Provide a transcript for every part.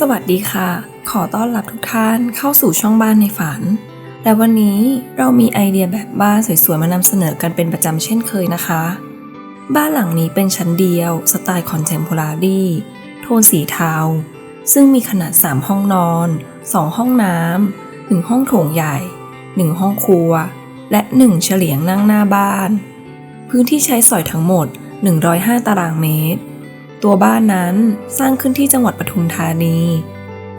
สวัสดีค่ะ ขอต้อนรับทุกท่านเข้าสู่ช่องบ้านในฝัน และวันนี้เรามีไอเดียแบบบ้านสวยๆมานำเสนอกันเป็นประจำเช่นเคยนะคะ บ้านหลังนี้เป็นชั้นเดียว สไตล์คอนเทมพอรารีโทนสีเทา ซึ่งมีขนาด 3 ห้องนอน 2 ห้องน้ำ1ห้องโถงใหญ่ 1 ห้องครัว และ 1 เฉลียงนั่งหน้าบ้าน พื้นที่ใช้สอยทั้งหมด 105 ตารางเมตร ตัวบ้านนั้นสร้างขึ้นที่จังหวัดปทุมธานี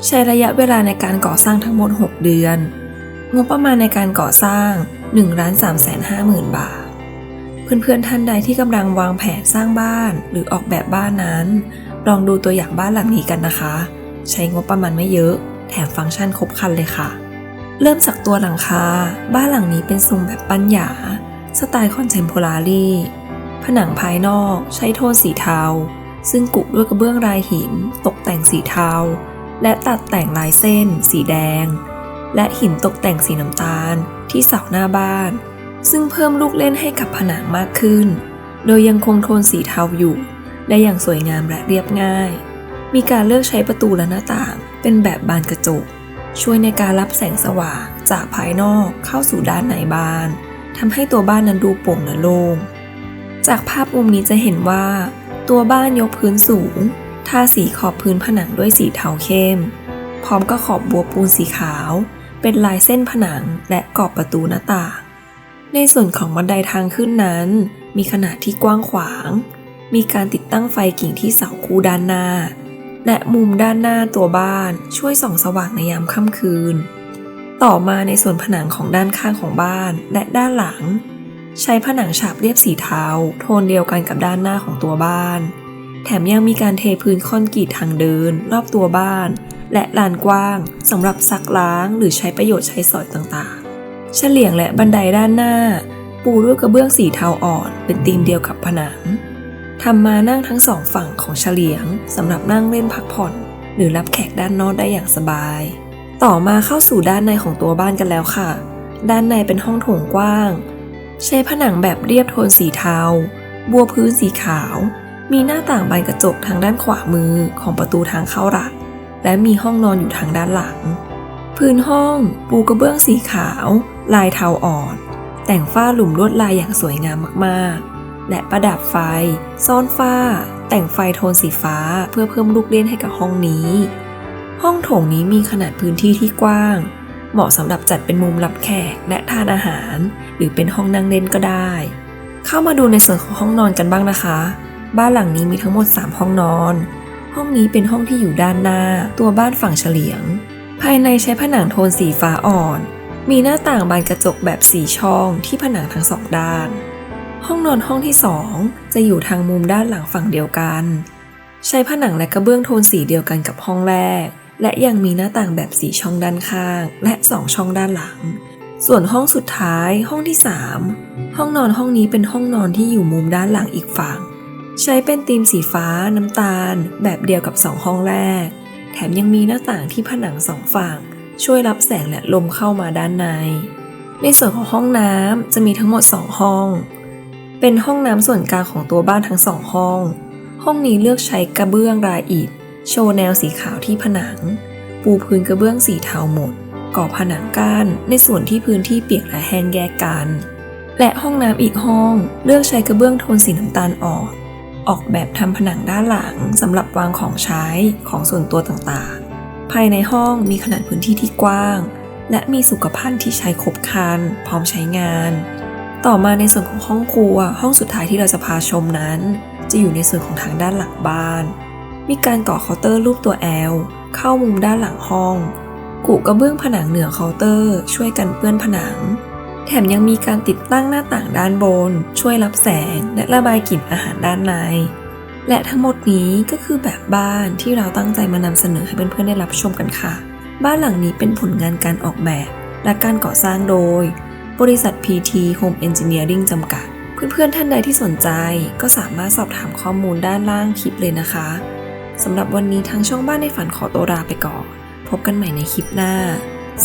ใช้ระยะเวลาในการก่อสร้างทั้งหมด 6 เดือน งบประมาณในการก่อสร้าง1ล้าน3แสน5หมื่นบาท เพื่อนๆท่านใดที่กำลังวางแผนสร้างบ้านหรือออกแบบบ้านนั้น ลองดูตัวอย่างบ้านหลังนี้กันนะคะ ใช้งบประมาณไม่เยอะ แถมฟังก์ชันครบครันเลยค่ะ เริ่มจากตัวหลังคา บ้านหลังนี้เป็นทรงแบบปัญญา สไตล์คอนเทมพอรารีผนังภายนอกใช้โทนสีเทา ซึ่งกุด้วยกระเบื้องลายหิน ตกแต่งสีเทา และตัดแต่งลายเส้น สีแดง และหินตกแต่งสีน้ำตาลที่เสาหน้าบ้าน ซึ่งเพิ่มลูกเล่นให้กับผนังมากขึ้น โดยยังคงโทนสีเทาอยู่และอย่างสวยงามและเรียบง่าย มีการเลือกใช้ประตูและหน้าต่าง เป็นแบบบานกระจก ช่วยในการรับแสงสว่างจากภายนอกเข้าสู่ด้านในบ้านทำให้ตัวบ้านนั้นดูโปร่งและโล่งจากภาพมุมนี้จะเห็นว่า ตัวบ้านยกพื้นสูง ทาสีขอบพื้นผนังด้วยสีเทาเข้ม พร้อมกับขอบบัวปูนสีขาว เป็นลายเส้นผนังและกรอบประตูหน้าต่าง ในส่วนของบันไดทางขึ้นนั้น มีขนาดที่กว้างขวาง มีการติดตั้งไฟกิ่งที่เสาคู่ด้านหน้า และมุมด้านหน้าตัวบ้านช่วยส่องสว่างในยามค่ำคืน ต่อมาในส่วนผนังของด้านข้างของบ้านและด้านหลัง ใช้ผนังฉาบเรียบสีเทาโทนเดียวกันกับด้านหน้าของตัวบ้าน แถมยังมีการเทพื้นคอนกรีตทางเดิน รอบตัวบ้าน และลานกว้างสำหรับซักล้างหรือใช้ประโยชน์ใช้สอยต่างๆ เฉลียงและบันไดด้านหน้า ปูด้วยกระเบื้องสีเทาอ่อนเป็นธีมเดียวกับผนังทำมานั่งทั้งสองฝั่งของเฉลียงสำหรับนั่งเล่นพักผ่อน หรือรับแขกด้านนอกได้อย่างสบาย ต่อมาเข้าสู่ด้านในของตัวบ้านกันแล้วค่ะ ด้านในเป็นห้องโถงกว้าง ใช้ผนังแบบเรียบโทนสีเทา บัวพื้นสีขาว มีหน้าต่างบานกระจกทางด้านขวามือของประตูทางเข้าหลัก และมีห้องนอนอยู่ทางด้านหลัง พื้นห้องปูกระเบื้องสีขาว ลายเทาอ่อน แต่งฝ้าหลุมลวดลายอย่างสวยงามมากๆ และประดับไฟ ซ่อนฝ้า แต่งไฟโทนสีฟ้าเพื่อเพิ่มลูกเล่นให้กับห้องนี้ ห้องโถงนี้มีขนาดพื้นที่ที่กว้าง เหมาะสำหรับจัดเป็นมุมรับแขกและทานอาหาร หรือเป็นห้องนั่งเล่นก็ได้ เข้ามาดูในส่วนของห้องนอนกันบ้างนะคะ บ้านหลังนี้มีทั้งหมด 3 ห้องนอน ห้องนี้เป็นห้องที่อยู่ด้านหน้า ตัวบ้านฝั่งเฉลียง ภายในใช้ผนังโทนสีฟ้าอ่อน มีหน้าต่างบานกระจกแบบสีช่องที่ผนังทั้งสองด้าน ห้องนอนห้องที่ 2 จะอยู่ทางมุมด้านหลังฝั่งเดียวกัน ใช้ผนังและกระเบื้องโทนสีเดียวกันกับห้องแรก และยังมีหน้าต่างแบบสีช่องด้านข้าง และ 2 ช่องด้านหลัง ส่วนห้องสุดท้ายห้องที่ 3 ห้องนอนห้องนี้เป็นห้องนอนที่อยู่มุมด้านหลังอีกฝั่ง ใช้เป็นธีมสีฟ้าน้ำตาล แบบเดียวกับ 2 ห้องแรก แถมยังมีหน้าต่างที่ผนังสองฝั่ง ช่วยรับแสงและลมเข้ามาด้านใน ในส่วนของห้องน้ำจะมีทั้งหมด 2 ห้อง เป็นห้องน้ำส่วนกลางของตัวบ้านทั้งสองห้อง ห้องนี้เลือกใช้กระเบื้องรายอิฐ โชว์แนวสีขาวที่ผนัง ปูพื้นกระเบื้องสีเทาหมด ก่อผนังกั้นในส่วนที่พื้นที่เปียกและแห้งแยกกัน และห้องน้ำอีกห้องเลือกใช้กระเบื้องโทนสีน้ำตาลอ่อนออกแบบทำผนังด้านหลังสำหรับวางของใช้ของส่วนตัวต่างๆ ภายในห้องมีขนาดพื้นที่ที่กว้าง และมีสุขภัณฑ์ที่ใช้ครบครันพร้อมใช้งาน ต่อมาในส่วนของห้องครัว ห้องสุดท้ายที่เราจะพาชมนั้น จะอยู่ในส่วนของทางด้านหลังบ้าน มีการก่อเคาน์เตอร์รูปตัวแอลเข้ามุมด้านหลังห้องกุกระเบื้องผนังเหนือเคาน์เตอร์ช่วยกันเปื้อนผนัง แถมยังมีการติดตั้งหน้าต่างด้านบน ช่วยรับแสงและระบายกลิ่นอาหารด้านใน และทั้งหมดนี้ก็คือแบบบ้านที่เราตั้งใจมานำเสนอให้เพื่อนๆได้รับชมกันค่ะ บ้านหลังนี้เป็นผลงานการออกแบบ และการก่อสร้างโดย บริษัท PT Home Engineering จำกัด เพื่อนๆท่านใดที่สนใจก็สามารถสอบถามข้อมูลด้านล่างคลิปเลยนะคะ สำหรับวันนี้ทางช่องบ้านในฝันขอตัวลาไปก่อน พบกันใหม่ในคลิปหน้า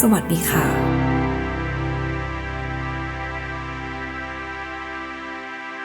สวัสดีค่ะ